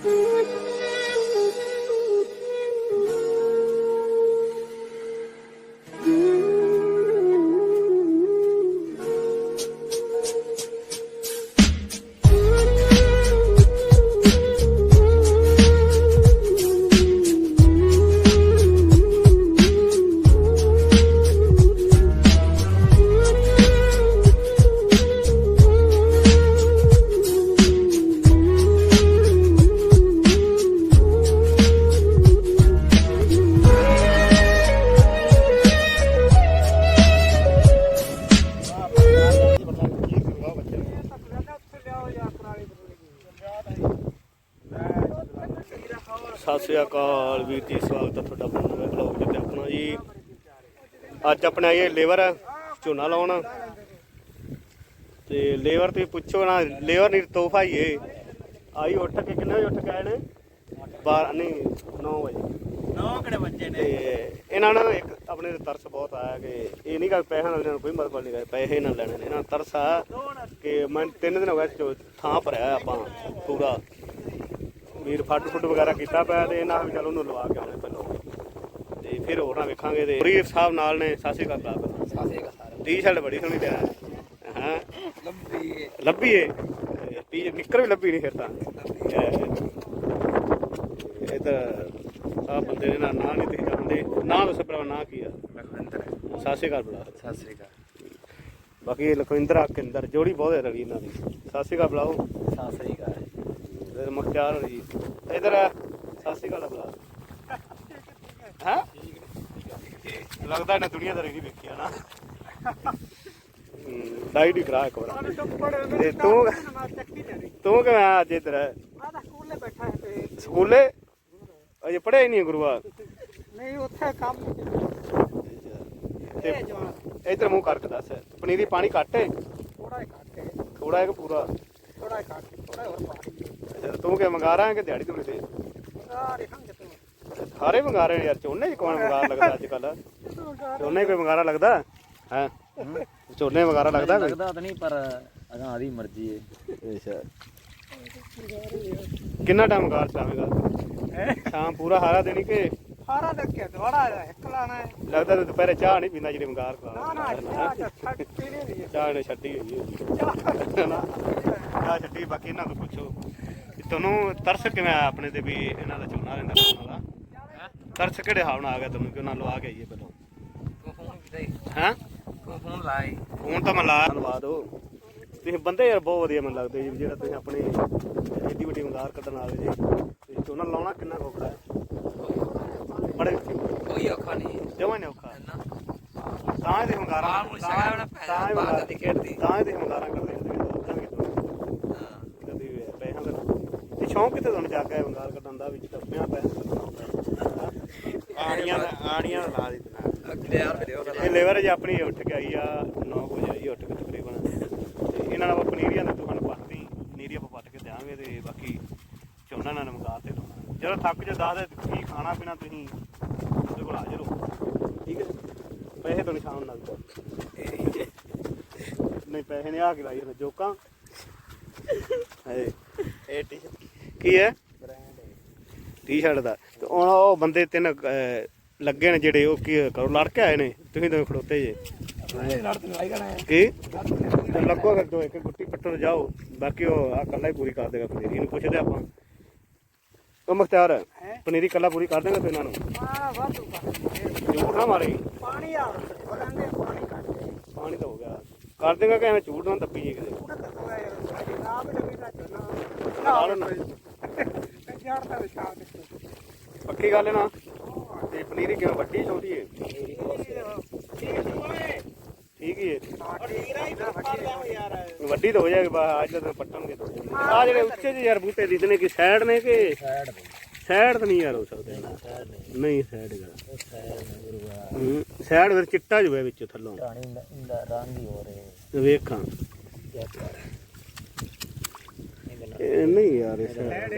不知 ਸ੍ਰੀ ਅਕਾਲ ਵੀਰ ਜੀ ਸਵਾਗਤ ਹੈ ਤੁਹਾਡਾ ਨਵੇਂ ਬਲੌਗ ਤੇ ਆਪਣਾ ਜੀ। ਅੱਜ ਆਪਣੇ ਆਏ ਲੇਬਰ ਝੋਨਾ ਲਾਉਣ। ਤੇ ਲੇਬਰ ਤੇ ਪੁੱਛੋ ਨਾ ਲੇਬਰ ਨਹੀਂ ਤੋਹਫਾ ਹੀ ਏ। ਆਈ ਉੱਠ ਕੇ ਕਿੰਨੇ ਵਜੇ ਉੱਠ ਕੇ ਆਏ ਨੇ? 12 ਨਹੀਂ 9 ਵਜੇ। ਨੌ ਕਿਹੜੇ ਬੱਚੇ ਤੇ ਇਹਨਾਂ ਨੂੰ ਇੱਕ ਆਪਣੇ ਤਰਸ ਬਹੁਤ ਆਇਆ ਕਿ ਇਹ ਨਹੀਂ ਕਿ ਪੈਸਿਆਂ ਨਾਲ ਇਹਨਾਂ ਨੂੰ ਕੋਈ ਮਤਲਬ ਨਹੀਂ ਗਾ ਪੈਸੇ ਨਾ ਲੈਣੇ ਨੇ। ਇਹਨਾਂ ਨੂੰ ਤਰਸ ਆ ਕਿ ਮੈਂ ਤਿੰਨ ਦਿਨ ਹੋ ਗਏ ਥਾਂ ਭਰਿਆ ਆਪਾਂ ਪੂਰਾ। ਵੀਰ ਫੱਟ ਫੁੱਟ ਵਗੈਰਾ ਕੀਤਾ ਪਿਆ ਤੇ ਇਹਨਾਂ ਵੀ ਚੱਲ ਉਹਨੂੰ ਲਵਾ ਕੇ ਆਉਣੇ ਪਹਿਲਾਂ ਤੇ ਫਿਰ ਹੋਰ ਨਾ ਵੇਖਾਂਗੇ ਤੇ ਫਰੀਦ ਸਾਹਿਬ ਨਾਲ ਨੇ ਸਾਸੀ ਕਾ ਬਲਾਕ ਸਾਸੇਗਾ ਸਾਰਾ ਟੀ-ਸ਼ਰਟ ਬੜੀ ਸੋਹਣੀ ਤੇ ਹਾਂ। ਲੰਬੀ ਲੱਭੀ ਏ ਟੀ ਨਿੱਕਰ ਵੀ ਲੱਭੀ ਨਹੀਂ ਫਿਰ ਤਾਂ। ਇਧਰ ਆ ਬੰਦੇ ਨੇ ਨਾ ਨਾਂ ਨਹੀਂ ਤੁਸੀਂ ਜਾਣਦੇ। ਨਾਂ ਦੱਸੋ ਭਰਾ ਨਾਂ ਕੀ ਆ? ਲਖਵਿੰਦਰ। ਸਾਸੀ ਕਾ ਬਲਾਕ ਸਤਿ ਸ੍ਰੀ ਅਕਾਲ। ਬਾਕੀ ਇਹ ਲਖਵਿੰਦਰ ਆ ਕਿੰਦਰ ਜੋੜੀ ਬਹੁਤ ਹੈ ਰਲੀ ਇਹਨਾਂ ਦੀ। ਸਾਸੀ ਕਾ ਬਲਾਓ ਸਤਿ ਸ੍ਰੀ ਅਕਾਲ ਇਧਰ ਮੁਖਤਿਆਰ ਹੋਣੀ ਇਧਰ ਸਾਸੀ ਕਾ ਬਲਾ ਹਾਂ? ਲੱਗਦਾ ਨਾ ਦੁਨੀਆਦਾਰੀ ਨਹੀਂ ਵੇਖਿਆ ਨਾ। ਡਾਈਟ ਹੀ ਕਰਾ ਇੱਕ ਵਾਰ। ਤੇ ਤੂੰ ਤੂੰ ਕਿਵੇਂ ਆ ਅੱਜ ਇਧਰ? ਸਕੂਲੇ ਬੈਠਾ ਹੈ ਤੇ ਸਕੂਲੇ? ਅਜੇ ਪੜਿਆ ਹੀ ਨਹੀਂ ਗੁਰੂਆ। ਨਹੀਂ ਉੱਥੇ ਕੰਮ ਤੇ ਇਧਰ ਮੂੰਹ ਕਰਕੇ ਦੱਸ। ਪਨੀਰੀ ਪਾਣੀ ਘੱਟ ਹੈ? ਥੋੜਾ ਹੀ ਘੱਟ ਹੈ। ਥੋੜਾ ਹੈ ਕਿ ਪੂਰਾ? ਥੋੜਾ ਹੀ ਘੱਟ। ਅੱਛਾ, ਤੂੰ ਕਿ ਮੰਗਾ ਰਹਾ ਹੈ ਕਿ ਦਿਹਾੜੀ ਤੁਰੇ ਤੇ ਸਾਰੇ ਖੰਗ ਤੂੰ ਸਾਰੇ ਮੰਗਾ ਰਹੇ ਯਾਰ ਝੋਨੇ ਚ ਕੌਣ ਮੰਗਾ ਲੱਗਦਾ ਅੱਜ ਕੱਲ ਝੋਨੇ ਕੋਈ ਮੰਗਾਰਾ ਲੱਗਦਾ? ਹੈ? ਝੋਨੇ ਮੰਗਾਰਾ ਲੱਗਦਾ ਕੋਈ? ਲੱਗਦਾ ਤਾਂ ਨਹੀਂ ਪਰ ਅਗਾਂ ਆਦੀ ਮਰਜ਼ੀ ਏ। ਅੱਛਾ। ਕਿੰਨਾ ਟਾਈਮ ਮੰਗਾਰ ਚਾਹੇਗਾ ਸ਼ਾਮ ਪੂਰਾ ਹਾਰਾ ਦੇਣੀ ਕਿ? ਸਾਰਾ ਲੱਗਿਆ ਦਵਾੜਾ ਇੱਕ ਲਾਣਾ ਹੈ। ਲੱਗਦਾ ਤੇ ਦੁਪਹਿਰੇ ਚਾਹ ਨਹੀਂ ਪੀਂਦਾ ਜਿਹੜੀ ਮੰਗਾਰ ਨਾ ਨਾ ਚਾਹ ਛੱਡ ਪੀਣੀ ਨਹੀਂ ਚਾਹ ਨੇ ਛੱਡੀ ਹੋਈ ਹੈ। ਨਾ ਚਾਹ ਛੱਡੀ ਬਾਕੀ ਇਹਨਾਂ ਤੋਂ ਪੁੱਛੋ। ਕਿ ਤੁਹਾਨੂੰ ਤਰਸ ਕਿਵੇਂ ਆਇਆ ਆਪਣੇ ਤੇ ਵੀ ਇਹਨਾਂ ਦਾ ਝੋਨਾ ਲੈਂਦਾ ਲਾਉਣ ਵਾਲਾ? ਤਰਸ ਕਿਹੜੇ ਹਾਵ ਨਾਲ ਆ ਗਿਆ ਤੁਹਾਨੂੰ ਕਿ ਉਹਨਾਂ ਲਵਾ ਕੇ ਆਈਏ ਪਹਿਲਾਂ? ਤੂੰ ਫੋਨ ਹੈਂ। ਤੂੰ ਫੋਨ ਲਾਈ ਹੁਣ ਤਾਂ ਮੈਂ ਲਾ ਲਵਾ ਦੋ ਤੁਸੀਂ ਬੰਦੇ ਯਾਰ ਬਹੁਤ ਵਧੀਆ ਮੈਨੂੰ ਲੱਗਦੇ ਜੀ ਜਿਹੜਾ ਤੁਸੀਂ ਆਪਣੀ ਏਡੀ ਵੱਡੀ ਮੰਗਾਰ ਕੱਢਣ ਆਵੇ ਜੀ। ਤੇ ਝੋਨਾ ਲਾਉਣਾ ਕਿੰਨਾ ਔਖਾ ਹੈ? ਬੜੇ ਕੋਈ ਔਖਾ ਨਹੀਂ ਜਮਾਂ ਨਹੀਂ ਔਖਾ। ਤਾਂ ਪੈਸਾ ਤਾਂ ਇਹ ਬਾਹਰ ਮੰਗਾਰਾਂ ਦੀ ਖੇਡਦੀ। ਤਾਂ ਇਹਦੇ ਮੰਗਾਰਾਂ ਕਰਦੇ ਹੁੰਦੇ ਨੇ ਉਦਾਂ ਵੀ ਕਦੀ ਵੀ ਪੈਸਿਆਂ ਦਾ ਇਹ ਸ਼ੌਂਕ ਕਿਤੇ ਤੁਹਾਨੂੰ ਜਾਗਾ ਹੈ ਮੰਗਾਰ ਕੱਢਣ ਦਾ ਵਿੱਚ ਟੱਪਿਆਂ ਦਾ। ਆੜੀਆਂ ਦਾ ਲਾ ਦਿੱਤਾ। ਅਗਲੇ ਯਾਰ ਵੀਡੀਓ ਇਹ ਲੈਵਰੇਜ ਆਪਣੀ ਉੱਠ ਕੇ ਆਈ ਆ 9 ਵਜੇ ਆਈ ਉੱਠ ਕੇ ਤਕਰੀਬਨ। ਤੇ ਇਹਨਾਂ ਨਾਲ ਪਨੀਰੀਆਂ ਦੇ ਤੁਹਾਨੂੰ ਪੱਟਦੀ ਪਨੀਰੀ ਆਪਾਂ ਪੱਟ ਕੇ ਦਿਆਂਗੇ ਤੇ ਬਾਕੀ ਝੋਨਾ ਨਾਲ ਮੰਗਾ ਤੇ ਜਦੋਂ ਥੱਕ ਜੇ ਦੱਸ ਦੇ ਕੀ ਖਾਣਾ ਪੀਣਾ ਤੁਸੀਂ ਉਹਦੇ ਕੋਲ ਹਾਜ਼ਰ ਹੋ ਠੀਕ ਹੈ? ਪੈਸੇ ਤੋਂ ਨਿਸ਼ਾਨ ਨਾਲ। ਨਹੀਂ ਪੈਸੇ ਨੇ ਆ ਕੇ ਲਾਈ ਜੋਕਾਂ। ਹੈ ਇਹ ਟੀ ਕੀ ਹੈ? ਟੀ-ਸ਼ਰਟ ਦਾ। ਤੇ ਹੁਣ ਉਹ ਬੰਦੇ ਤਿੰਨ ਲੱਗੇ ਨੇ ਜਿਹੜੇ ਉਹ ਕੀ ਕਰੋ ਲੜ ਕੇ ਆਏ ਨੇ? ਤੁਸੀਂ ਤਾਂ ਖੜੋਤੇ ਜੇ। ਕੀ? ਤੇ ਲੱਗੋ ਫਿਰ ਦੋ ਇੱਕ ਗੁੱਟੀ ਪੱਟੋ ਤੇ ਜਾਓ। ਬਾਕੀ ਉਹ ਆ ਕੱਲਾ ਹੀ ਪੂਰੀ ਕਰ ਦੇਗਾ ਪਨੀਰੀ। ਨੂੰ ਪੁੱਛਦੇ ਆਪਾਂ। ਉਹ ਮੁਖਤਿਆਰ ਪਨੀਰੀ ਕੱਲਾ ਪੂਰੀ ਕਰ ਦੇਗਾ ਤੂੰ ਇਹਨਾਂ ਨੂੰ? ਆ ਵਾਧੂ ਕਰ ਝੂਠ ਨਾ ਮਾਰੇ। ਪਾਣੀ ਆ ਬੋਲਣਗੇ ਪਾਣੀ ਹੈ। ਪਾਣੀ ਤਾਂ ਹੋ ਗਿਆ। ਕਰ ਦੇਗਾ ਕਿ ਐਵੇਂ ਝੂਠ ਨਾ ਦੱਬੀ ਜੇ ਕਿਤੇ? ਯਾਰ। ਨਾ ਵੀ ਲੱਗੀ ਨਾ ਨਾ। ਤੇ ਪੱਕੀ ਗੱਲ ਹੈ ਨਾ? ਤੇ ਪਨੀਰੀ ਕਿਵੇਂ ਵੱਡੀ ਛੋਟੀ ਹੈ ਠੀਕ ਹੀ ਹੈ ਵੱਡੀ ਤਾਂ ਹੋ ਜਾਏਗੀ ਬਾ ਅੱਜ ਤਾਂ ਪੱਟਣਗੇ ਆ ਜਿਹੜੇ ਉੱਚੇ ਜਿਹੇ ਯਾਰ ਬੂਟੇ ਦਿਖਦੇ ਕਿ ਸਾਈਡ ਨੇ ਕਿ? ਸਾਈਡ ਤਾਂ ਨਹੀਂ ਯਾਰ ਹੋ ਸਕਦੇ। ਸਾਈਡ ਨਹੀਂ। ਸਾਈਡ ਉਹ ਸਾਈਡ ਹੂੰ ਵਿੱਚ ਚਿੱਟਾ ਵਿੱਚ ਥੱਲੋਂ। ਰੰਗ ਹੀ ਹੋ ਰਹੇ। ਵੇਖਾਂ ਕਿਆ ਕਰ ਇਹਦੇ ਨਾਲ ਇਹ ਨਹੀਂ ਯਾਰ ਇਹ side।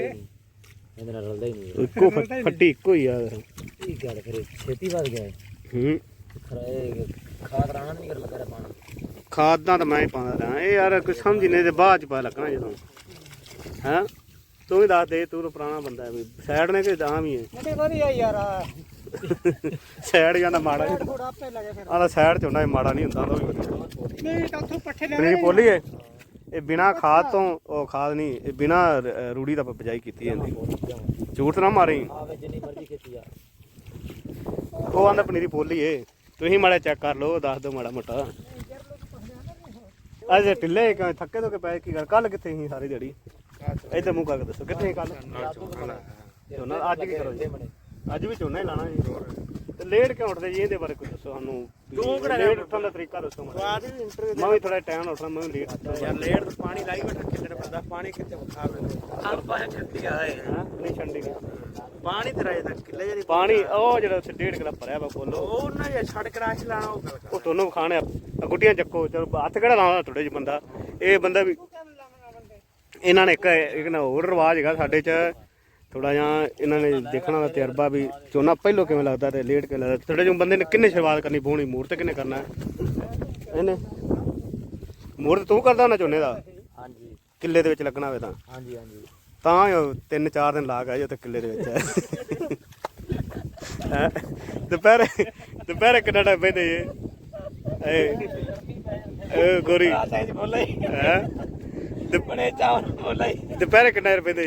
ਇਹਦੇ ਨਾਲ ਰਲਦਾ ਹੀ ਨਹੀਂ ਇੱਕੋ ਫ- ਫੱਟੀ ਇੱਕੋ ਹੀ ਆ। ਕੀ ਗੱਲ ਫਿਰ ਛੇਤੀ ਵੱਧ ਗਿਆ ਹੂੰ। ਖਰਾ ਇਹ ਖਾਦ ਰਾਣਾ ਨਹੀਂ ਕਰ ਲੱਗਾ ਰੇ ਪਾਣਾ ਖਾਦਾਂ ਤਾਂ ਮੈਂ ਹੀ ਪਾਉਂਦਾ ਰਹਾਂ ਇਹ ਯਾਰ ਕੋਈ ਸਮਝ ਨਹੀਂ ਤੇ ਬਾਅਦ ਚ ਪਾ ਲੱਗਣਾ ਜਦੋਂ। ਹਾਂ? ਤੂੰ ਵੀ ਦੱਸ ਦੇ ਤੂੰ ਤਾਂ ਪੁਰਾਣਾ ਬੰਦਾ ਹੈ ਵੀ। ਸਾਈਡ ਨੇ ਕਿ ਜਾਂ ਵੀ ਹੈ। ਨਹੀਂ ਵਧੀਆ ਯਾਰ। ਸਾਈਡ ਜਾਂਦਾ ਮਾੜਾ ਨਹੀਂ ਥੋੜਾ ਆਪੇ ਲੱਗੇ ਫਿਰ। ਆਹ ਸਾਈਡ ਚ ਹੁੰਦਾ ਇਹ ਮਾੜਾ ਨਹੀਂ ਹੁੰਦਾ ਉਹ ਵੀ ਨਹੀਂ ਤਾਂ ਉੱਥੋਂ ਪੱਠੇ ਲੈ ਪਨੀਰੀ ਪੋਲੀ ਹੈ ਇਹ ਬਿਨਾ ਖਾਦ ਤੋਂ ਉਹ ਖਾਦ ਨਹੀਂ ਇਹ ਬਿਨਾ ਰੂੜੀ ਦਾ ਬਜਾਈ ਕੀਤੀ ਜਾਂਦੀ। ਝੂਠ ਨਾ ਮਾਰੀ। ਆਵੇ ਜਿੰਨੀ ਮਰਜ਼ੀ ਖੇਤੀ ਆ ਉਹ ਆਂਦਾ ਪਨੀਰੀ ਪੋਲੀ ਏ। ਤੁਸੀਂ ਮਾੜਾ ਚੈੱਕ ਕਰ ਲਓ ਦੱਸ ਦਿਓ ਮਾੜਾ ਮੋਟਾ। ਅੱਜ ਢਿੱਲੇ ਕਿਉਂ ਥੱਕੇ ਤੋਂ ਕਿ ਪੈ ਕੀ ਗੱਲ ਕੱਲ ਕਿੱਥੇ ਸੀ ਸਾਰੀ ਦਿਹਾੜੀ? ਇੱਧਰ ਮੂੰਹ ਕਰਕੇ ਦੱਸੋ ਕਿੱਥੇ ਕੱਲ ਝੋਨਾ ਅੱਜ ਕੀ ਕਰੋ ਜੀ ਅੱਜ ਵੀ ਝੋਨਾ ਹੀ ਲਾਣਾ ਜੀ। ਤੇ ਲੇਟ ਕਿਉਂ ਉੱਠਦੇ ਜੀ? ਇਹਦੇ ਬਾਰੇ ਕੁਝ ਦੱਸੋ ਸਾਨੂੰ। ਤੂੰ ਕਿਹੜਾ ਲੇਟ ਉੱਠਣ ਦਾ ਤਰੀਕਾ ਦੱਸੋ ਮੈਨੂੰ। ਬਾਅਦ ਵੀ ਇੰਟਰਵਿਊ ਮੈਂ ਵੀ ਥੋੜਾ ਟਾਈਮ ਉੱਠਦਾ ਮੈਂ ਵੀ ਲੇਟ ਉੱਠਦਾ ਯਾਰ ਲੇਟ ਤੋਂ ਪਾਣੀ ਲਾਈ ਬੈਠਾ ਕਿੱਧਰ ਬੰਦਾ ਪਾਣੀ ਕਿੱਥੇ ਖਾ ਵੇ ਆਪਾਂ ਛੱਡੀ ਆਏ ਹਾਂ ਨਹੀਂ ਛੰਡੀ। ਪਾਣੀ ਤੇਰਾ ਇਹਦਾ ਕਿੱਲੇ ਜਿਹੜੀ ਪਾਣੀ ਉਹ ਜਿਹੜਾ ਉੱਥੇ ਡੇਢ ਕਿਲਾ ਭਰਿਆ ਵਾ ਬੋਲੋ। ਉਹ ਨਾ ਇਹ ਛੱਡ ਕੇ ਰਾਸ਼ ਲਾਣਾ ਉਹ ਗੱਲ ਉਹ ਤੁਹਾਨੂੰ ਖਾਣੇ ਆ। ਗੁੱਟੀਆਂ ਚੱਕੋ ਚਲੋ ਹੱਥ ਕਿਹੜਾ ਲਾਉਂਦਾ ਥੋੜੇ ਜਿਹਾ ਬੰਦਾ? ਇਹ ਬੰਦਾ ਵੀ ਇਹਨਾਂ ਨੇ ਇੱਕ ਇੱਕ ਨਾ ਹੋਰ ਰਿਵਾਜ ਹੈਗਾ ਸਾਡੇ ਚ। ਥੋੜਾ ਜਿਹਾ ਇਹਨਾਂ ਨੇ ਦੇਖਣਾ ਦਾ ਤਜਰਬਾ ਵੀ ਝੋਨਾ ਪਹਿਲੋਂ ਕਿਵੇਂ ਲੱਗਦਾ ਤੇ ਲੇਟ ਕਿਵੇਂ ਲੱਗਦਾ? ਥੋੜੇ ਜਿਹੇ ਬੰਦੇ ਨੇ ਕਿੰਨੇ ਸ਼ੁਰੂਆਤ ਕਰਨੀ ਬੋਣੀ ਮੂਰਤ ਕਿੰਨੇ ਕਰਨਾ ਹੈ? ਇਹਨੇ? ਮੂਰਤ ਤੂੰ ਕਰਦਾ ਨਾ ਝੋਨੇ ਦਾ? ਹਾਂਜੀ। ਕਿੱਲੇ ਦੇ ਵਿੱਚ ਲੱਗਣਾ ਹੋਵੇ ਤਾਂ। ਹਾਂਜੀ ਹਾਂਜੀ। ਤਾਂ ਤਿੰਨ ਚਾਰ ਦਿਨ ਲਾ ਗਿਆ ਜੋ ਤੇ ਕਿੱਲੇ ਦੇ ਵਿੱਚ। ਹੈ? ਦੁਪਹਿਰੇ ਦੁਪਹਿਰੇ ਕਿੰਨਾ ਟਾਈਮ ਬੈਠੇ ਏ ਏ ਗੋਰੀ। ਹੀ? ਹੈ ਬਣੇ ਚਾਵਲ ਬੋਲਾ। ਹੀ ਦੁਪਹਿਰੇ ਕਿੰਨਾ ਰੁਪਏ ਦੇ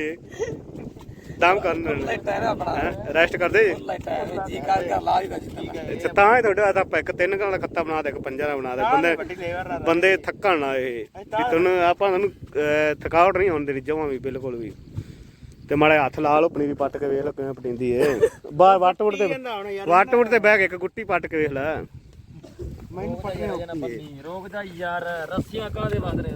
ਦਮ ਕਰਨ ਟਾਇਰ ਆਪਣਾ। ਹੈ? ਰੈਸਟ ਕਰਦੇ ਜੇ? ਟਾਇਰ ਜੀ ਕਰ ਕਰ ਲਾ ਦੀ ਠੀਕ ਹੈ ਅੱਛਾ ਤਾਂ ਹੀ ਤੁਹਾਡੇ ਆਪਾਂ ਇੱਕ ਤਿੰਨ ਦਾ ਖੱਤਾ ਬਣਾ ਦੇ ਇੱਕ ਪੰਜਾਂ ਦਾ ਬਣਾ ਦੇ। ਬੰਦੇ ਬੰਦੇ ਥੱਕਣ ਨਾ ਇਹ। ਵੀ ਤੁਹਾਨੂੰ ਆਪਾਂ ਤੁਹਾਨੂੰ ਥਕਾਵਟ ਨਹੀਂ ਹੋਣ ਦੇਣੀ ਜਮਾਂ ਵੀ ਬਿਲਕੁਲ ਵੀ। ਤੇ ਮਾੜੇ ਹੱਥ ਲਾ ਲਓ ਪਨੀਰੀ ਪੱਟ ਕੇ ਵੇਖ ਲਓ ਕਿਵੇਂ ਪਟੀਂਦੀ ਏ। ਬਾਹਰ ਵੱਟ ਵੁੱਟ ਤੇ ਵੱਟ ਵੁੱਟ ਤੇ ਬਹਿ ਕੇ ਇੱਕ ਗੁੱਟੀ ਪੱਟ ਕੇ ਵੇਖ ਲੈ। ਮੈਨੂੰ ਪੰਨੀ ਰੋਕਦਾ ਯਾਰ ਰੱਸੀਆਂ ਕਾਦੇ ਵੱਧ ਰਹੇ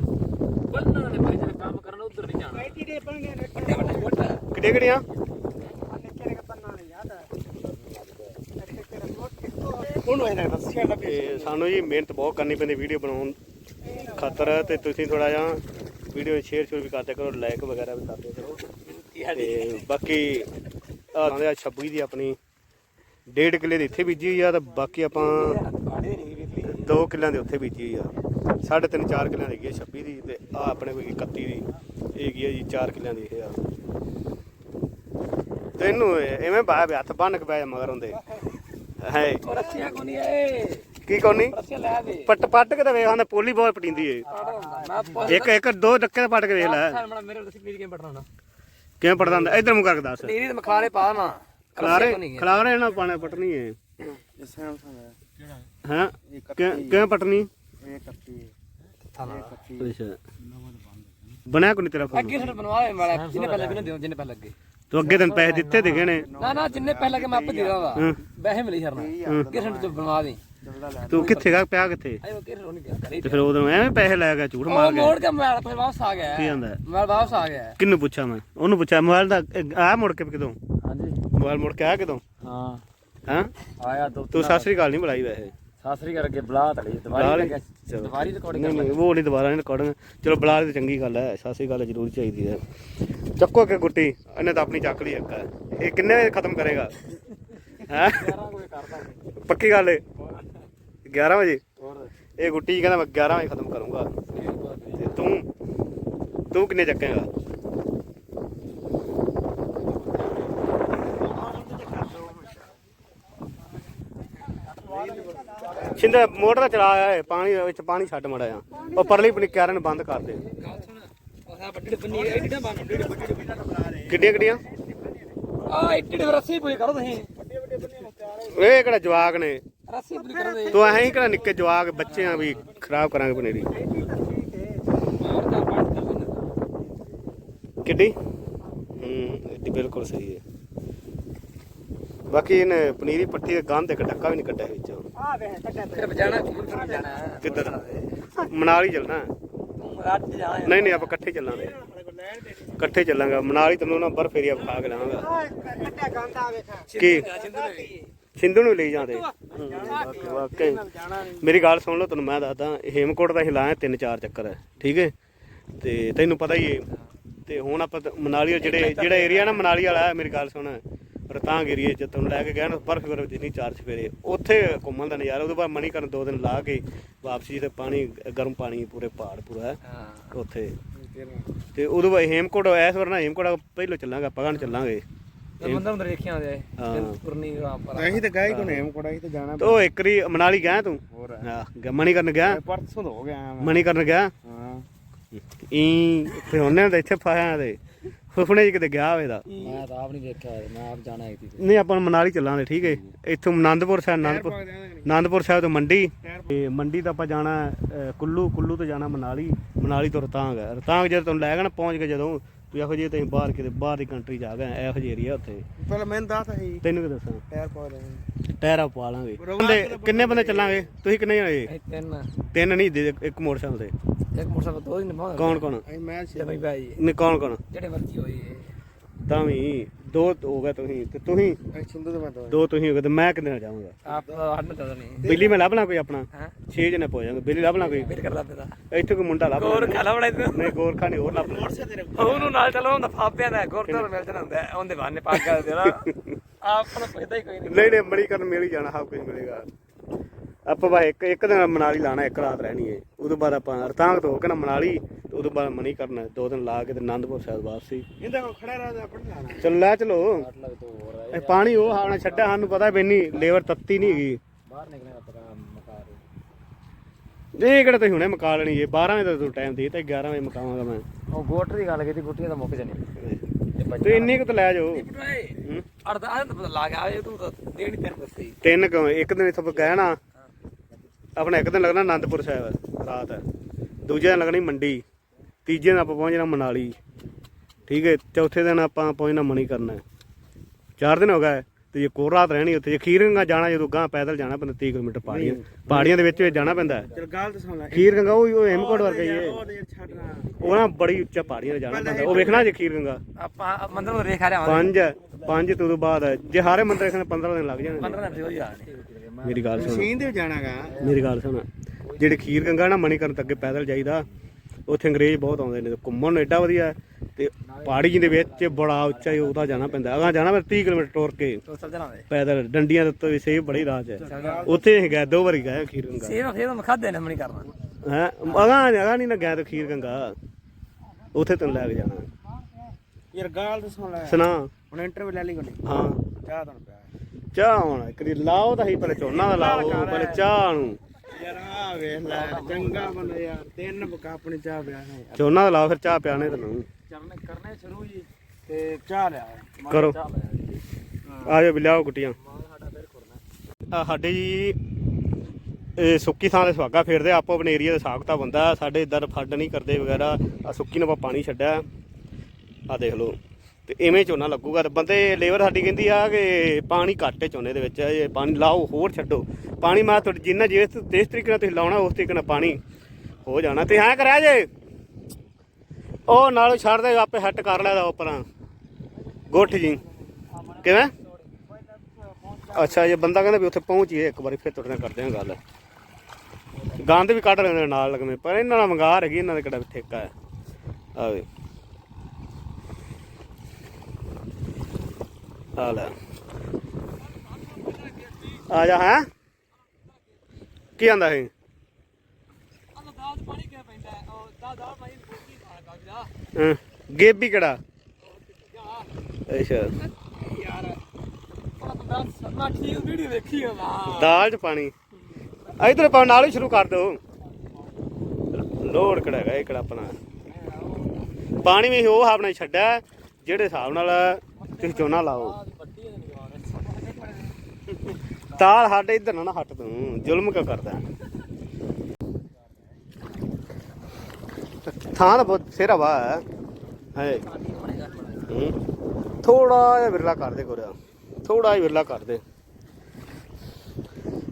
ਬੰਨਾਂ ਨੇ ਭਾਈ ਜਿਹੜਾ ਕੰਮ ਕਰਨਾ ਉਧਰ ਨਹੀਂ ਜਾਣਾ। ਬੈਠੀ ਦੇ ਪੰਗੇ ਨੇ। ਵੱਡੇ ਵੱਡੇ ਵੱਡਾ ਕਿਹੜੀਆਂ ਕਿਹੜੀਆਂ ਨਿੱਕੇ ਨਿੱਕੇ ਪੰਨਾ ਨੇ ਯਾਦ ਹੈ ਉਹਨੂੰ ਇਹਨਾਂ ਰੱਸੀਆਂ ਲੱਭੀ ਤੇ ਸਾਨੂੰ ਜੀ ਮਿਹਨਤ ਬਹੁਤ ਕਰਨੀ ਪੈਂਦੀ ਵੀਡੀਓ ਬਣਾਉਣ ਖਾਤਰ ਤੇ ਤੁਸੀਂ ਥੋੜਾ ਜਿਹਾ ਵੀਡੀਓ ਸ਼ੇਅਰ ਸ਼ੇਅਰ ਵੀ ਕਰਦੇ ਕਰੋ ਲਾਈਕ ਵਗੈਰਾ ਵੀ ਕਰਦੇ ਕਰੋ। ਤੇ ਬਾਕੀ ਆਂਦੇ ਆ 26 ਦੀ ਆਪਣੀ ਡੇਢ ਕਿੱਲੇ ਦੀ ਇੱਥੇ ਬੀਜੀ ਹੋਈ ਆ ਤੇ ਬਾਕੀ ਆਪਾਂ ਪਾਣੀ ਨਹੀਂ ਵਿਕਲੀ 2 ਕਿੱਲਿਆਂ ਦੇ ਉੱਥੇ ਬੀਜੀ ਹੋਈ ਆ। ਸਾਢੇ ਤਿੰਨ 4 ਕਿੱਲਿਆਂ ਦੀ ਹੈਗੀ ਆ 26 ਦੀ ਤੇ ਆ ਆਪਣੇ ਕੋਈ 31 ਦੀ ਇਹ ਹੈਗੀ ਆ ਜੀ 4 ਕਿੱਲਿਆਂ ਦੀ ਇਹ ਆ ਤੈਨੂੰ ਐਵੇਂ ਬਾਹ ਹੱਥ ਬੰਨ ਕੇ ਜਾ ਮਗਰ ਹੁੰਦੇ। ਹੈ ਰੱਸੀਆਂ ਕੋ ਏ ਕੀ ਕੋਨੀ ਪੱਟ ਪੱਟ ਕੇ ਤਾਂ ਵੇਖ ਆਂਦਾ ਪੋਲੀ ਬਹੁਤ ਪਟੀਂਦੀ ਏ। ਇੱਕ ਇੱਕ ਦੋ ਡੱਕੇ ਪੱਟ ਕੇ ਵੇਖ ਲੈ। ਮੇਰੇ ਕੇ ਪਟਣਾ ਨਾ ਕਿਵੇਂ ਪੜਦਾ ਹੁੰਦਾ? ਇਧਰ ਮੂੰਹ ਕਰਕੇ ਦੱਸ। ਨੀਰੀ ਤੇ ਮਖਾਰੇ ਪਾ ਨਾ ਖਲਾਰੇ ਖਲਾਰੇ ਨਾਲ ਪਾਣੇ ਪਟਣੀ ਏ। ਸੰਗ ਹਾਂ। ਕਿਵੇਂ ਪਟਣੀ? ਇਹ ਕੱਪੀ ਅੱਛਾ। ਬਣਿਆ ਕੋਈ ਨੀ ਤੇਰਾ ਫੋਨ? ਅੱਗੇ ਸਾਡੇ ਬਣਵਾਏ ਵਾਲਾ ਜਿੰਨੇ ਪਹਿਲਾਂ ਵੀ ਨਾ ਦਿਓ ਜਿੰਨੇ ਪਹਿਲਾਂ ਅੱਗੇ। ਤੂੰ ਅੱਗੇ ਤੈਨੂੰ ਪੈਸੇ ਦਿੱਤੇ ਦਿਖੇ ਨੇ। ਨਾ ਨਾ ਜਿੰਨੇ ਪਹਿਲਾਂ ਕਿ ਮੈਂ ਆਪੇ ਦੇ ਦਾਂਗਾ। ਵੈਸੇ ਮਿਲੀ ਸਰਨਾ ਕਿਸੇ ਨੂੰ ਤੂੰ ਬਣਵਾ ਦੇ। ਤੂੰ ਕਿੱਥੇ ਗਾ ਪਿਆ ਕਿੱਥੇ? ਨਹੀਂ ਤੇ ਫਿਰ ਉਦੋਂ ਐਵੇਂ ਪੈਸੇ ਲੈ ਗਿਆ ਝੂਠ ਮਾਰ ਗਿਆ। ਮੋੜ ਕੇ ਮੋਬਾਈਲ ਫਿਰ ਵਾਪਸ ਆ ਗਿਆ। ਕੀ ਆਂਦਾ? ਮੋਬਾਈਲ ਵਾਪਸ ਆ ਗਿਆ। ਕਿੰਨੂੰ ਪੁੱਛਾਂ ਮੈਂ? ਉਹਨੂੰ ਪੁੱਛਿਆ ਮੋਬਾਈਲ ਦਾ ਆ ਮੁੜ ਕੇ ਕਿਦੋਂ? ਹਾਂਜੀ। ਮੋਬਾਈਲ ਮੁੜ ਕੇ ਆ ਕਿਦੋਂ? ਹਾਂ। ਹਾਂ? ਆਇਆ ਤੂੰ ਸਤਿ ਸ੍ਰੀ ਅਕਾਲ ਨਹੀਂ ਬੁਲਾਈ ਵੈਸੇ। ਸਾਸਰੀ ਕਰਕੇ ਬੁਲਾ ਤੜੀ ਬੁਲਾ ਦੁਬਾਰੀ ਲਈ। ਲੱਗਿਆ ਚਲੋ। ਦੁਬਾਰੀ ਰਿਕਾਰਡਿੰਗ ਨਹੀਂ ਨਹੀਂ ਉਹ ਨਹੀਂ ਦੁਬਾਰਾ ਨਹੀਂ ਰਿਕਾਰਡਿੰਗ ਚਲੋ ਬੁਲਾ ਲਈ ਤੇ ਚੰਗੀ ਗੱਲ ਹੈ। ਸਤਿ ਸ੍ਰੀ ਅਕਾਲ ਜ਼ਰੂਰ ਚਾਹੀਦੀ ਹੈ। ਚੱਕੋ ਕਿ ਗੁੱਟੀ। ਇਹਨੇ ਤਾਂ ਆਪਣੀ ਚੱਕ ਲਈ ਇੱਕ। ਇਹ ਕਿੰਨੇ ਖਤਮ ਕਰੇਗਾ? ਹੈ? ਪੱਕੀ ਗੱਲ ਹੈ 11 ਵਜੇ? ਇਹ ਗੁੱਟੀ ਕਹਿੰਦਾ ਮੈਂ 11 ਵਜੇ ਖਤਮ ਕਰੂੰਗਾ। ਤੇ ਤੂੰ ਤੂੰ ਕਿੰਨੇ ਚੱਕੇਗਾ? ਛਿੰਦਾ ਮੋਟਰ ਦਾ ਚਲਾਇਆ ਹੈ ਪਾਣੀ ਵਿੱਚ ਪਾਣੀ ਛੱਡ ਮੜਾ ਆ ਉਹ ਪਰਲੀ ਪਨੀ ਕਿਆਰਨ ਬੰਦ ਕਰ ਦੇ। ਕਿੱਡੀਆਂ ਕਿੱਡੀਆਂ? ਆ ਐਡੀ ਰੱਸੀ ਪੂਰੀ ਕਰੋ ਤੁਸੀਂ। ਇਹ ਕਿਹੜਾ ਜਵਾਕ ਨੇ? ਰੱਸੀ ਪੂਰੀ ਕਰੋ ਦੇ ਤੂੰ ਐਂ ਹੀ ਕਿਹੜਾ ਨਿੱਕੇ ਜਵਾਕ ਬੱਚੇ ਆ ਵੀ ਖਰਾਬ ਕਰਾਂਗੇ ਪਨੀਰੀ। ਕਿੱਡੀ? ਹੂੰ ਇਹ ਬਿਲਕੁਲ ਸਹੀ ਹੈ। ਬਾਕੀ ਇਹਨੇ ਪਨੀਰੀ ਪੱਠੀ ਦੇ ਗੰਦ ਇੱਕ ਡੱਕਾ ਵੀ ਨਹੀਂ ਕੱਢਿਆ ਵਿੱਚੋਂ। ਆ ਵੇ ਕੱਟਿਆ ਫਿਰ ਘੁੰਮਣ ਫਿਰ ਜਾਣਾ? ਕਿੱਧਰ? ਮਨਾਲੀ ਚੱਲਣਾ। ਤੂੰ ਰਾਤ ਚ ਜਾਣਾ ਨਹੀਂ ਨਹੀਂ ਆਪਾਂ ਇਕੱਠੇ ਚੱਲਾਂਗੇ। ਇਕੱਠੇ ਚੱਲਾਂਗੇ। ਮਨਾਲੀ ਤੈਨੂੰ ਨਾ ਬਰਫ ਏਰੀਆ ਵਿਖਾ ਕੇ ਲਾਵਾਂਗਾ। ਆ ਕੱਟਿਆ ਗੰਦਾ ਵੇਖ। ਕੀ? ਸਿੰਧੂ ਨੇ ਲਈ ਜਾਂਦੇ ਵਾਕਈ ਮੇਰੀ ਗੱਲ ਸੁਣ ਲਓ ਤੁਹਾਨੂੰ ਮੈਂ ਦੱਸਦਾ ਹੇਮਕੋਟ ਦਾ ਅਸੀਂ ਲਾਇਆ ਤਿੰਨ ਚਾਰ ਚੱਕਰ ਹੈ ਠੀਕ ਹੈ? ਤੇ ਤੈਨੂੰ ਪਤਾ ਹੀ ਹੈ ਤੇ ਹੁਣ ਆਪਾਂ ਮਨਾਲੀ ਜਿਹੜੇ ਜਿਹੜਾ ਏਰੀਆ ਨਾ ਮਨਾਲੀ ਵਾਲਾ ਮੇਰੀ ਗੱਲ ਸੁਣ। ਰਤਾਂਗ ਏਰੀਏ ਚ ਤੁਹਾਨੂੰ ਲੈ ਕੇ ਗਿਆ ਨਾ ਬਰਫ਼ ਬਰਫ਼ ਜਿੰਨੀ ਚਾਰ ਚਫੇਰੇ। ਉੱਥੇ ਘੁੰਮਣ ਦਾ ਨਜ਼ਾਰਾ ਉਹਦੇ ਬਾਅਦ ਮਣੀਕਰਨ ਦੋ ਦਿਨ ਲਾ ਕੇ ਵਾਪਸੀ ਤੇ ਪਾਣੀ ਗਰਮ ਪਾਣੀ ਪੂਰੇ ਪਹਾੜ ਪੂਰਾ ਉੱਥੇ। ਤੇ ਉਦੋਂ ਬਾਅਦ ਹੇਮਕੋਟ ਐਸ ਵਾਰ ਨਾ ਹੇਮਕੋਟ ਪਹਿਲੋਂ ਚੱਲਾਂਗੇ ਆਪਾਂ ਗਾਣ ਚੱਲਾਂਗੇ। ਬੰਦਾ ਬੰਦਾ ਦੇਖਿਆ ਆਉਂਦੇ ਹਾਂ। ਪੁਰਨੀ ਰਾਮ ਪਰ ਅਸੀਂ ਤਾਂ ਗਏ ਕੋ ਨੇਮ ਕੋੜਾ ਅਸੀਂ ਤਾਂ ਜਾਣਾ ਤੋ ਇੱਕ ਰੀ ਮਨਾਲੀ ਗਿਆ ਤੂੰ? ਹੋਰ ਹਾਂ। ਮਣੀ ਕਰਨ ਗਿਆ? ਪਰਸੋਂ ਦਾ ਹੋ ਗਿਆ। ਮਣੀ ਕਰਨ ਗਿਆ? ਹਾਂ। ਈ ਤੇ ਉਹਨੇ ਤਾਂ ਇੱਥੇ ਫਾਇਆ ਤੇ। ਫੁਫਣੇ ਜੀ ਕਿਤੇ ਗਿਆ ਹੋਵੇ ਦਾ ਮੈਂ ਤਾਂ ਆਪ ਨਹੀਂ ਦੇਖਿਆ ਮੈਂ ਆਪ ਜਾਣਾ ਹੈ ਨਹੀਂ ਆਪਾਂ ਮਨਾਲੀ ਚੱਲਾਂਗੇ ਠੀਕ ਹੈ। ਇੱਥੋਂ ਆਨੰਦਪੁਰ ਸਾਹਿਬ ਆਨੰਦਪੁਰ ਆਨੰਦਪੁਰ ਸਾਹਿਬ ਤੋਂ ਮੰਡੀ। ਤੇ ਮੰਡੀ ਤੋਂ ਆਪਾਂ ਜਾਣਾ ਅਹ, ਕੁੱਲੂ ਕੁੱਲੂ ਤੋਂ ਜਾਣਾ ਮਨਾਲੀ। ਮਨਾਲੀ ਤੋਂ ਰਤਾਂਗ ਹੈ। ਰਤਾਂਗ ਜਦੋਂ ਤੁਹਾਨੂੰ ਲੈ ਗਏ ਨਾ ਪਹੁੰਚ ਕੇ ਜਦੋਂ ਤੂੰ ਇਹੋ ਜਿਹੇ ਤੇ ਬਾਹਰ ਕਿਤੇ ਬਾਹਰ ਦੀ ਕੰਟਰੀ ਜਾ ਗਏ ਇਹੋ ਜਿਹੀ ਏਰੀਆ ਉੱਥੇ। ਪਹਿਲਾਂ ਮੈਂ ਦੱਸ ਹੀ ਤੈਨੂੰ ਕੀ ਦੱਸਾਂ? ਟਾਇਰ ਪਾ ਦੇ ਟਾਇਰਾਂ ਪਾ ਲਾਂਗੇ। ਬੰਦੇ ਕਿੰਨੇ ਬੰਦੇ ਚੱਲਾਂਗੇ? ਤੁਸੀਂ ਕਿੰਨੇ ਜਣੇ? ਤਿੰਨ ਤਿੰਨ ਨਹੀਂ ਦੇ ਇੱਕ ਮੋਟਰਸਾਈਕਲ ਤੇ। ਇੱਕ ਮੋਟਰਸਾਈਕਲ ਦੋ ਹੀ ਨਿਭਾਉਂਦਾ ਕੌਣ ਕੌਣ ਅਸੀਂ ਮੈਂ ਤੇ ਬਈ ਭਾਈ। ਨੇ ਕੌਣ ਕੌਣ ਜਿਹੜੇ ਮਰਜ਼ੀ ਹੋਏ। ਤਾਂ ਵੀ ਦੋ ਹੋ ਗਏ ਤੁਸੀਂ ਤੇ ਤੁਸੀਂ ਅਸੀਂ ਸਿੰਧੂ ਤੋਂ ਮੈਂ ਦੋ ਦੋ ਤੁਸੀਂ ਹੋ ਗਏ ਤੇ ਮੈਂ ਕਿੰਨੇ ਨਾਲ ਜਾਵਾਂਗਾ ਆਪ ਹੱਡ ਤਾਂ ਨਹੀਂ। ਬਿੱਲੀ ਮੈਂ ਲੱਭ ਲਾਂ ਕੋਈ ਆਪਣਾ? ਹਾਂ? 6 ਜਣੇ ਪਹੁੰਚ ਜਾਣਗੇ ਬਿੱਲੀ ਲੱਭ ਲਾਂ ਕੋਈ? ਵੇਟ ਇੱਥੇ ਕੋਈ ਮੁੰਡਾ ਲੱਭ ਲਾਂ। ਗੋਰ ਖਾਲਾ ਬੜਾ ਤੂੰ ਨਹੀਂ ਗੋਰਖਾ ਨਹੀਂ ਹੋਰ ਲੱਭ ਲਾਂ। ਉਹਨੂੰ ਨਾਲ ਚਲੋ ਹੁੰਦਾ ਫਾਪਿਆਂ ਦਾ ਗੁਰ ਤੋਂ ਮਿਲ ਜਾਣਾ ਹੁੰਦਾ ਉਹਦੇ ਬਹਾਨੇ ਪੱਗ ਕਰ ਦੇਣਾ। ਆਪਣਾ ਪੈਦਾ ਹੀ ਕੋਈ ਨਹੀਂ। ਨਹੀਂ ਨਹੀਂ ਮਣੀ ਕਰਨ ਮਿਲ ਹੀ ਜਾਣਾ ਸਭ ਕੁਝ ਮਿਲੇਗਾ। ਆਪਾਂ ਬਾ ਇੱਕ ਇੱਕ ਦਿਨ ਮਨਾਲੀ ਲਾਣਾ ਇੱਕ ਰਾਤ ਰਹਿਣੀ ਹੈ। ਉਦੋਂ ਬਾਅਦ ਆਪਾਂ ਰਤਾਂਗ ਤੋਂ ਹੋ ਕੇ ਨਾ ਮਨਾਲੀ। ਉਦੋਂ ਬਾਅਦ ਮਣੀ ਕਰਨਾ ਦੋ ਦਿਨ ਲਾ ਕੇ ਤੇ ਆਨੰਦਪੁਰ ਸਾਹਿਬ ਵਾਪਸੀ। ਇਹਦਾ ਕੋਲ ਖੜਾ ਰਹਾ ਆਪਣ ਚਲੋ ਲੈ ਚਲੋ। ਤੋਂ ਇਹ ਪਾਣੀ ਉਹ ਹਾਵਣਾ ਛੱਡਿਆ ਸਾਨੂੰ ਪਤਾ ਬੈਨੀ ਲੇਬਰ ਤੱਤੀ ਨਹੀਂ ਹੈਗੀ। ਬਾਹਰ ਨਿਕਲਣਾ ਪਤਾ ਮਕਾਰ ਇਹ ਕਿਹੜਾ ਤੁਸੀਂ ਹੁਣੇ ਮਕਾ ਲੈਣੀ ਜੇ 12 ਵਜੇ ਤੱਕ ਟਾਈਮ ਦੇ ਤੇ 11 ਵਜੇ ਮਕਾਵਾਂਗਾ ਮੈਂ। ਉਹ ਗੋਟ ਦੀ ਗੱਲ ਕੀਤੀ ਗੁੱਟੀਆਂ ਦਾ ਮੁੱਕ ਜਾਣੀ ਤੂੰ ਇੰਨੀ ਕੁ ਤਾਂ ਲੈ ਜਾਓ। ਅਰਦਾ ਆ ਤਾਂ ਪਤਾ ਲੱਗ ਗਿਆ ਤੂੰ ਤਾਂ ਦੇਣੀ ਤੈਨੂੰ ਦੱਸੀ ਤਿੰਨ ਕੁ ਇੱਕ ਦਿਨ ਇੱਥੋਂ ਨਾ ਆਪਣਾ ਇੱਕ ਦਿਨ ਲੱਗਣਾ ਆਨੰਦਪੁਰ ਸਾਹਿਬ ਰਾਤ। ਦੂਜੇ ਦਿਨ ਲੱਗਣੀ ਮੰਡੀ। ਤੀਜੇ ਦਿਨ ਆਪਾਂ ਪਹੁੰਚਣਾ ਮਨਾਲੀ। ਠੀਕ ਹੈ ਚੌਥੇ ਦਿਨ ਆਪਾਂ ਪਹੁੰਚਣਾ ਮਣੀ ਕਰਨਾ ਚਾਰ ਦਿਨ ਹੋ ਗਏ ਤੇ ਜੇ ਕੋਰ ਰਾਤ ਰਹਿਣੀ ਉੱਥੇ ਜੇ ਖੀਰਗੰਗਾ ਜਾਣਾ ਜਦੋਂ ਗਾਂ ਪੈਦਲ ਜਾਣਾ ਪੈਂਦਾ 30 ਕਿਲੋਮੀਟਰ ਪਹਾੜੀਆਂ ਪਹਾੜੀਆਂ ਦੇ ਵਿੱਚ ਵਿੱਚ ਜਾਣਾ ਪੈਂਦਾ। ਚਲ ਗੱਲ ਤਾਂ ਸੁਣ ਲੈ। ਖੀਰਗੰਗਾ ਉਹ ਉਹ ਹਿਮਕੋਟ ਵਰਗਾ ਹੀ ਹੈ। ਉਹ ਨਾ ਬੜੀ ਉੱਚਾ ਪਹਾੜੀਆਂ ਤੇ ਜਾਣਾ ਪੈਂਦਾ। ਉਹ ਵੇਖਣਾ ਜੇ ਖੀਰਗੰਗਾ ਆਪਾਂ ਮੰਦਰ ਨੂੰ ਰੇਖਾ ਰਿਆ ਪੰਜ ਪੰਜ ਤੋਂ ਬਾਅਦ ਜੇ ਹਾਰੇ ਮੰਦਰ ਦੇਖਣ 15 ਦਿਨ ਲੱਗ ਜਾਣਗੇ 15 ਦਿਨ ਹੋ ਜਾ ਮੇਰੀ ਗੱਲ ਸੁਣ। ਮਸ਼ੀਨ ਤੇ ਜਾਣਾਗਾ। ਮੇਰੀ ਗੱਲ ਸੁਣ। ਜਿਹੜੇ ਖੀਰ ਗੰਗਾ ਨਾ ਮਣੀਕਰਨ ਤੱਕ ਅੱਗੇ ਪੈਦਲ ਜਾਈਦਾ ਉੱਥੇ ਅੰਗਰੇਜ਼ ਬਹੁਤ ਆਉਂਦੇ ਨੇ ਘੁੰਮਣ ਨੂੰ ਐਡਾ ਵਧੀਆ ਤੇ ਪਹਾੜੀ ਦੇ ਵਿੱਚ ਬੜਾ ਉੱਚਾ ਹੀ ਉਹਦਾ ਜਾਣਾ ਪੈਂਦਾ ਅਗਾ ਜਾਣਾ ਪੈਂਦਾ 30 ਕਿਲੋਮੀਟਰ ਟੁਰ ਕੇ। ਪੈਦਲ ਡੰਡੀਆਂ ਦੇ ਉੱਤੇ ਸੇਬ ਬੜੀ ਰਾਜ ਹੈ। ਉੱਥੇ ਅਸੀਂ ਗਏ ਦੋ ਵਾਰੀ ਗਏ ਖੀਰ ਗੰਗਾ। ਸੇਵਾ ਫੇਰ ਮੈਂ ਖਾਦੇ ਨੇ ਮਣੀ ਕਰਨਾ ਹੈ? ਅਗਾ ਅਗਾ ਨਹੀਂ ਨਾ ਤੇ ਖੀਰ ਗੰਗਾ। ਉੱਥੇ ਤੈਨੂੰ ਲੈ ਕੇ ਜਾਣਾ। ਯਾਰ ਗੱਲ ਤਾਂ ਸੁਣ ਲੈ। ਸੁਣਾ। ਹੁਣ ਇੰਟਰਵਿਊ ਲੈ ਲਈ ਕੋਣੀ ਹਾਂ। ਚਾਹ ਤੁਹਾਨੂੰ ਪਿਆ। ਚਾਹ ਹੁਣ ਇੱਕ ਵਾਰੀ ਲਾਓ ਤਾਂ ਹੀ ਪਹਿਲੇ ਝੋਨਾ ਦਾ ਲਾਓ ਪਹਿਲੇ ਚਾਹ ਨੂੰ। ਯਾਰ ਆ ਵੇਖ ਲੈ ਚੰਗਾ ਬੰਦਾ ਯਾਰ ਤਿੰਨ ਬਕਾ ਆਪਣੀ ਚਾਹ ਪਿਆ ਦਾ ਫਿਰ ਚਾਹ ਪਿਆਣੇ ਤੈਨੂੰ ਚਰਨੇ ਕਰਨੇ ਸ਼ੁਰੂ ਜੀ। ਤੇ ਚਾਹ ਲਿਆ। ਕਰੋ। ਜੀ। ਆ ਜਾਓ ਵੀ ਲਿਆਓ ਕੁੱਟੀਆਂ ਆ ਸਾਡੇ ਜੀ ਇਹ ਸੁੱਕੀ ਥਾਂ ਦੇ ਸੁਹਾਗਾ ਫੇਰਦੇ ਆਪੋ ਆਪਣੇ ਏਰੀਆ ਦੇ ਸਾਖਤਾ ਬੰਦਾ ਸਾਡੇ ਇਧਰ ਫੱਡ ਨਹੀਂ ਕਰਦੇ ਵਗੈਰਾ। ਆ ਸੁੱਕੀ ਨੂੰ ਆਪਾਂ ਪਾਣੀ ਛੱਡਿਆ। ਆ ਦੇਖ ਲਓ। ਤੇ ਇਵੇਂ ਝੋਨਾ ਲੱਗੂਗਾ ਤੇ ਬੰਦੇ ਲੇਬਰ ਸਾਡੀ ਕਹਿੰਦੀ ਆ ਕਿ ਪਾਣੀ ਘੱਟ ਹੈ ਝੋਨੇ ਦੇ ਵਿੱਚ, ਇਹ ਪਾਣੀ ਲਾਓ, ਹੋਰ ਛੱਡੋ। ਪਾਣੀ ਮੈਂ ਤੁਹਾਡੀ ਜਿੰਨਾ ਜਿਸ ਜਿਸ ਤਰੀਕੇ ਨਾਲ ਤੁਸੀਂ ਲਾਉਣਾ, ਉਸ ਤਰੀਕੇ ਨਾਲ ਪਾਣੀ ਹੋ ਜਾਣਾ। ਤੇ ਐਂ ਕਰਿਆ ਜੇ, ਉਹ ਨਾਲੋਂ ਛੱਡ ਦੇ, ਆਪੇ ਹੱਟ ਕਰ ਲਿਆ ਦਾ ਉੱਪਰਾਂ। ਗੁੱਠ ਜੀ। ਕਿਵੇਂ? ਅੱਛਾ ਇਹ ਬੰਦਾ ਕਹਿੰਦਾ ਵੀ ਉੱਥੇ ਪਹੁੰਚੀਏ ਇੱਕ ਵਾਰੀ ਫਿਰ ਤੁਹਾਡੇ ਨਾਲ ਕਰਦੇ ਹਾਂ ਗੱਲ। ਗੰਦ ਵੀ ਕੱਢ ਲੈਂਦੇ ਨਾਲ ਲੱਗਵੇਂ, ਪਰ ਇਹਨਾਂ ਨਾਲ ਮੰਗਾਰ ਹੈਗੀ, ਇਹਨਾਂ ਦਾ ਕਿਹੜਾ ਠੇਕਾ ਹੈ। ਆਵੇ ਆ ਲੈ ਆ ਜਾ ਹੈ। ਕੀ ਆਂਦਾ ਹੈ, ਗੇਬੀ ਕਿਹੜਾ? ਅੱਛਾ। ਦਾਲ ਚ ਪਾਣੀ। ਇਧਰ ਪਾ ਨਾਲ ਹੀ ਸ਼ੁਰੂ ਕਰ ਦਿਓ। ਲੋੜ ਕਿਹੜਾ ਹੈਗਾ, ਇਹ ਕਿਹੜਾ ਆਪਣਾ? ਪਾਣੀ ਵੀ ਉਹ ਆਪਣੇ ਛੱਡਿਆ, ਜਿਹੜੇ ਹਿਸਾਬ ਨਾਲ ਤੁਸੀਂ ਝੋਨਾ ਲਾਓ? ਤਾਲ ਸਾਡੇ ਇੱਧਰ ਨਾ ਹਟ ਤੂੰ, ਜ਼ੁਲਮ ਕਿਉਂ ਕਰਦਾ? ਥਾਂ ਤਾਂ ਬਹੁਤ ਸਿਰ ਹਵਾ ਹੈ। ਥੋੜਾ ਜਿਹਾ ਵਿਰਲਾ ਕਰ ਦੇ ਕੋਰਿਆ ਥੋੜਾ ਜਿਹਾ ਵਿਰਲਾ ਕਰ ਦੇ।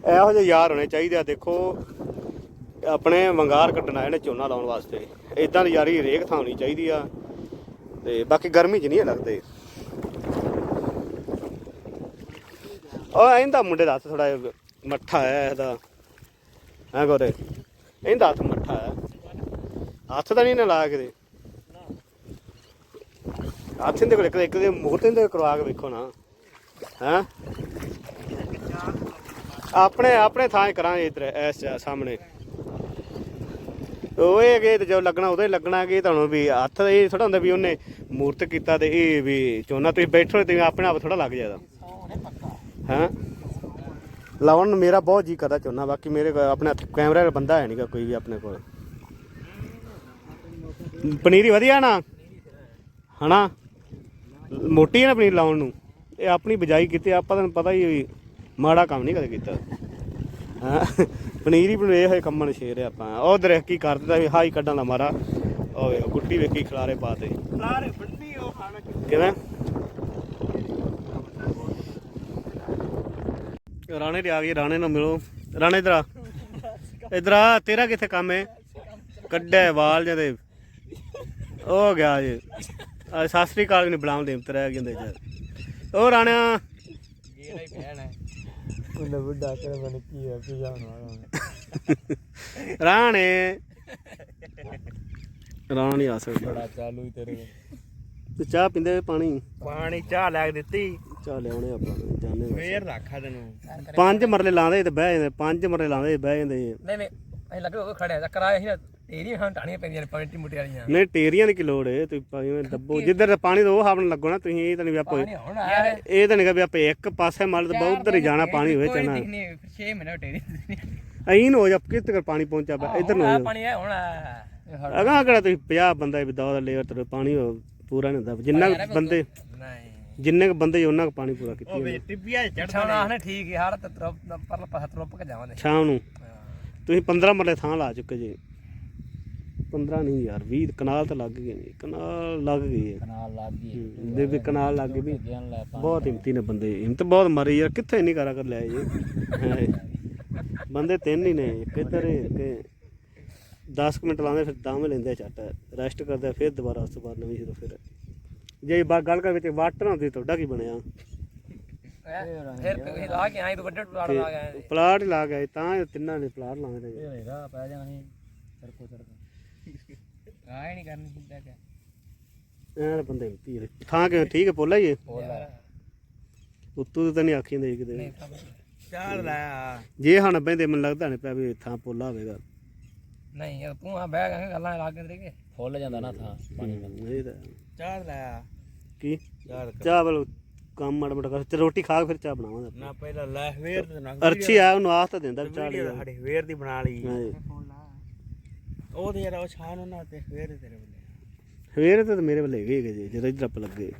ਇਹੋ ਜਿਹੇ ਯਾਰ ਹੋਣੇ ਚਾਹੀਦੇ ਆ, ਦੇਖੋ, ਆਪਣੇ ਵੰਗਾਰ ਕੱਢਣਾ ਇਹਨੇ ਝੋਨਾ ਲਾਉਣ ਵਾਸਤੇ। ਇਦਾਂ ਦੀ ਯਾਰੀ ਰੇਖ ਥਾਂ ਹੋਣੀ ਚਾਹੀਦੀ ਆ। ਤੇ ਬਾਕੀ ਗਰਮੀ 'ਚ ਨਹੀਂ ਇਹ ਲੱਗਦੇ। ਉਹ ਇਹਦਾ ਮੁੰਡੇ ਦਾ ਹੱਥ ਥੋੜਾ ਮੱਠਾ ਹੈ ਇਹਦਾ। ਹੈ ਗੋਰੇ ਇਹਦਾ ਹੱਥ ਮੱਠਾ ਹੈ। ਹੱਥ ਤਾਂ ਨਹੀਂ ਨਾ ਲਾ ਕੇ ਹੱਥ ਦੇ ਕੋਲ ਇੱਕ ਇੱਕ ਦੇ ਮੂੰਹ ਤੇ ਕਰਵਾ ਕੇ ਵੇਖੋ ਨਾ। ਹੈਂ? ਆਪਣੇ ਆਪਣੇ ਥਾਂ ਕਰਾਂਗੇ ਇਧਰ, ਇਸ ਸਾਹਮਣੇ। ਉਹ ਇਹ ਕਿ ਜੋ ਲੱਗਣਾ ਉਹਦੇ ਲੱਗਣਾ ਕਿ ਤੁਹਾਨੂੰ ਵੀ ਹੱਥ ਇਹ ਥੋੜਾ ਹੁੰਦਾ ਵੀ ਉਹਨੇ ਮੂਰਤ ਕੀਤਾ ਤੇ ਇਹ ਵੀ ਚੋਨਾ, ਤੁਸੀਂ ਬੈਠੋ ਤੇ ਆਪਣੇ ਆਪ ਥੋੜਾ ਲੱਗ ਜਾਦਾ ਹਾਂ? ਲਾਉਣ ਮੇਰਾ ਬਹੁਤ ਜੀ ਕਰਦਾ ਚੋਨਾ ਬਾਕੀ ਮੇਰੇ ਆਪਣੇ ਹੱਥ ਕੈਮਰਾ ਦਾ ਬੰਦਾ ਹੈ ਨਹੀਂਗਾ ਕੋਈ ਵੀ ਆਪਣੇ ਕੋਲ। ਪਨੀਰੀ ਵਧੀਆ ਨਾ? ਹਨਾ? ਮੋਟੀ ਹੈ ਨਾ ਪਨੀਰ ਲਾਉਣ ਨੂੰ? ਇਹ ਆਪਣੀ ਬਜਾਈ ਕੀਤੀ ਆਪਾਂ ਤੁਹਾਨੂੰ ਪਤਾ ਹੀ ਮਾੜਾ ਕੰਮ ਨਹੀਂ ਕਦੇ ਕੀਤਾ। ਹਾਂ? ਪਨੀਰ ਬਣੇ ਹੋਏ ਕੰਮਣ ਸ਼ੇਰ ਆਪਾਂ। ਉਹ ਦੇਖ ਕੀ ਕਰ ਦਿੱਤਾ ਵੀ ਹਾਈ ਕੱਢਣ ਦਾ ਮਾਰਾ। ਓਏ ਗੁੱਟੀ ਵੇਖੀ ਖਲਾਰੇ ਪਾਤੇ ਲਾਰੇ ਬੰਦੀ ਉਹ ਖਾਣਾ ਕਿਵੇਂ? ਰਾਣੇ ਤੇ ਆ ਗਈ ਰਾਣੇ ਨੂੰ ਮਿਲੋ। ਰਾਣੇ ਇਧਰ ਆ। ਇਧਰ ਆ ਤੇਰਾ ਕਿੱਥੇ ਕੰਮ ਹੈ? ਕੱਢਿਆ ਵਾਲ ਜਦੇ ਉਹ ਗਿਆ ਜੀ। ਆ ਸਤਿ ਸ੍ਰੀ ਅਕਾਲ ਵੀ ਨਹੀਂ ਬੁਲਾਉਣ ਦੇ ਤੇਰਾ ਕਹਿੰਦੇ ਚ ਉਹ ਰਾਣਿਆ। ਗੇੜਾ ਹੀ ਪੈਣਾ ਉਹਨੇ ਬੁੱਢਾ ਕਰ ਬਣ ਕੀ ਹੈ ਪੀਜਾ ਰਾਣੇ। ਰਾਣਾ ਨਹੀਂ ਆ ਸਕਦਾ। ਬੜਾ ਚਾਲੂ ਹੀ ਤੇਰੇ। ਤੇ ਚਾਹ ਪੀਂਦੇ ਪਾਣੀ? ਪਾਣੀ ਚਾਹ ਲੈ ਕੇ ਦਿੱਤੀ। ਚਾਹ ਲਿਆਉਣੇ ਆਪਾਂ ਜਾਣੇ ਫੇਰ ਰੱਖਾ ਤੈਨੂੰ। ਪੰਜ ਮਰਲੇ ਲਾਉਂਦੇ ਤੇ ਬਹਿ ਜਾਂਦੇ ਪੰਜ ਮਰਲੇ ਲਾਉਂਦੇ ਬਹਿ ਜਾਂਦੇ ਨਹੀਂ ਨਹੀਂ ਅਸੀਂ ਲੱਗੇ ਉਹ ਖੜਿਆ ਚੱਕਰ ਆਇਆ ਸੀ ਨਾ ਤੇਰੀ ਹਾਂ ਟਾਣੀਆਂ ਪੈਂਦੀਆਂ ਨੇ ਪੰਟੀ ਮੁੱਟੀ ਵਾਲੀਆਂ ਨਹੀਂ ਟੇਰੀਆਂ ਦੀ ਕੀ ਲੋੜ ਹੈ ਤੁਸੀਂ ਭਾਵੇਂ ਦੱਬੋ। ਜਿੱਧਰ ਦਾ ਪਾਣੀ ਤੋਂ ਉਹ ਹਾਵਣ ਲੱਗੋ ਨਾ ਤੁਸੀਂ ਇਹ ਤਾਂ ਨਹੀਂ ਵੀ ਆਪਾਂ ਇਹ ਤਾਂ ਨਹੀਂ ਕਿ ਵੀ ਆਪਾਂ ਇੱਕ ਪਾਸੇ ਮਲ ਤੇ ਬਹੁਤ ਉਧਰ ਹੀ ਜਾਣਾ ਪਾਣੀ ਹੋਵੇ ਚਾਹਣਾ 6 ਮਿੰਟ ਤੇਰੀ ਅਈਨ ਹੋ ਜਾ ਕਿੱਥੇ ਤੱਕ ਪਾਣੀ ਪਹੁੰਚਾ ਪਿਆ ਇੱਧਰ ਨੂੰ ਹੋ ਪਾਣੀ ਆਇਆ ਹੁਣ। ਅਗਾ ਕਿਹੜਾ ਤੁਸੀਂ 50 ਬੰਦਾ ਵੀ ਦੌੜ ਲੇਵਰ ਤੇ ਪਾਣੀ ਹੋ- ਪੂਰਾ ਨਹੀਂ ਹੁੰਦਾ। ਜਿੰਨਾ ਬੰਦੇ ਨਹੀਂ ਜਿੰਨੇ ਕੁ ਬੰਦੇ ਉਹਨਾਂ ਕੁ ਪਾਣੀ ਪੂਰਾ ਉਹ ਕੀਤੀ ਵਿੱਚ ਟਿੱਬੀਆਂ ਚੜਦਾ ਆਹਨੇ ਠੀਕ ਹੈ ਹਰ ਤੇ ਤਰਪ ਪਰਲਾ ਪਾਸਾ ਤਰਪ ਕੇ ਜਾਵਾਂਗੇ। ਸ਼ਾਮ ਨੂੰ। ਤੁਸੀਂ 15 ਮਰਲੇ ਥਾਂ ਲਾ ਚੁੱਕੇ ਜੀ। 15 ਨਹੀਂ ਯਾਰ 20 ਕਨਾਲ ਤਾਂ ਲੱਗ ਗਏ ਨੇ। ਕਨਾਲ ਲੱਗ ਗਈ ਹੈ ਨਾਲ ਲੱਗ ਗਈ। ਹੂੰ, ਦੇ ਵੀ ਕਨਾਲ ਲੱਗ ਗਈ ਵੀ। ਲੈ ਬਹੁਤ ਹਿੰਮਤੀ ਨੇ ਬੰਦੇ। ਹਿੰਮਤ ਬਹੁਤ ਮਾਰੀ ਯਾਰ ਕਿੱਥੇ ਨਹੀਂ ਕਰਾ ਕਰ ਲਿਆ ਜੀ। ਬੰਦੇ ਤਿੰਨ ਹੀ ਨੇ ਕਿੱਧਰ ਕਿ 10 ਮਿੰਟ ਲਾਉਂਦੇ ਫਿਰ ਦਾਮ ਲੈਂਦੇ ਝੱਟ। ਰੈਸਟ ਕਰਦੇ ਫਿਰ ਦੁਬਾਰਾ ਉਸ ਤੋਂ ਬਾਅਦ ਨਵੀਂ ਸ਼ੁਰੂ ਫਿਰ। ਜੇ ਬਾ ਗੱਲ ਕਰ ਵਿੱਚ ਵਾਟਰ ਹੁੰਦੀ ਤੁਹਾਡਾ ਕੀ ਬਣਿਆ? ਫਿਰ ਕੋਈ ਲਾ ਕੇ ਆਏ ਤੂੰ ਵੱਡੇ ਪਲਾਟ ਲਾ ਗਏ ਪਲਾਟ ਲਾ ਗਏ ਤਾਂ ਇਹ ਤਿੰਨਾਂ ਨੇ ਪਲਾਟ ਨੇ ਇਹ ਰਾਹ ਪੈ ਜਾਣਾ ਸੀ ਸਰਕੋ ਸਰਕੋ ਆਏ ਨਹੀਂ ਕਰਨੀ ਸਿੱਧਾ ਕਿ। ਤਾਂ ਬੰਦੇ ਨੇ ਥਾਂ ਕਿ ਠੀਕ ਹੈ ਪੋਲਾ ਹੀ ਹੈ ਬੋਲਾ ਉੱਤੋਂ ਤਾਂ ਨਹੀਂ ਆਖੀ ਹੁੰਦੇ ਕਿਤੇ। ਚਾਹ ਲੈ ਆ। ਜੇ ਹਣ ਬੈਂਦੇ ਮੈਨੂੰ ਲੱਗਦਾ ਨਹੀਂ ਪਿਆ ਵੀ ਥਾਂ ਪੋਲਾ ਹੋਵੇਗਾ। ਨਹੀਂ ਇਹ ਤੂੰ ਆ ਬਹਿ ਗਾ ਗੱਲਾਂ ਲਾ ਕੇ ਤੇਰੇ ਫੁੱਲ ਜਾਂਦਾ ਨਾ ਥਾਂ ਪਾਣੀ ਨਾਲ ਇਹ ਤਾਂ ਚਾਹ ਲੈ ਕੀ? ਚਾਹ ਬਲ ਕੰਮ ਮਾੜਾ ਮੋਟਾ ਕਰ ਤੇ ਰੋਟੀ ਖਾ ਕੇ ਫਿਰ ਚਾਹ ਬਣਾਵਾਂਗੇ। ਨਾ ਪਹਿਲਾਂ ਲੈ ਫੇਰ ਤੇ ਨਾ ਅਰਚੀ ਆ। ਉਹਨੂੰ ਆਸ ਤਾਂ ਦਿੰਦਾ ਚਾਹ ਵੀਡੀਓ ਲੈ। ਸਾਡੀ ਫੇਰ ਦੀ ਬਣਾ ਲਈ। ਉਹ ਤੇ ਯਾਰ ਉਹ ਛਾਨ ਉਹਨਾਂ ਤੇ ਫੇਰ ਤੇਰੇ ਵੱਲੇ। ਫੇਰ ਤੇ ਮੇਰੇ ਵੱਲ ਹੈਗੇ ਜੀ ਜਦੋਂ ਇੱਧਰ ਆਪਾਂ ਲੱਗੇ।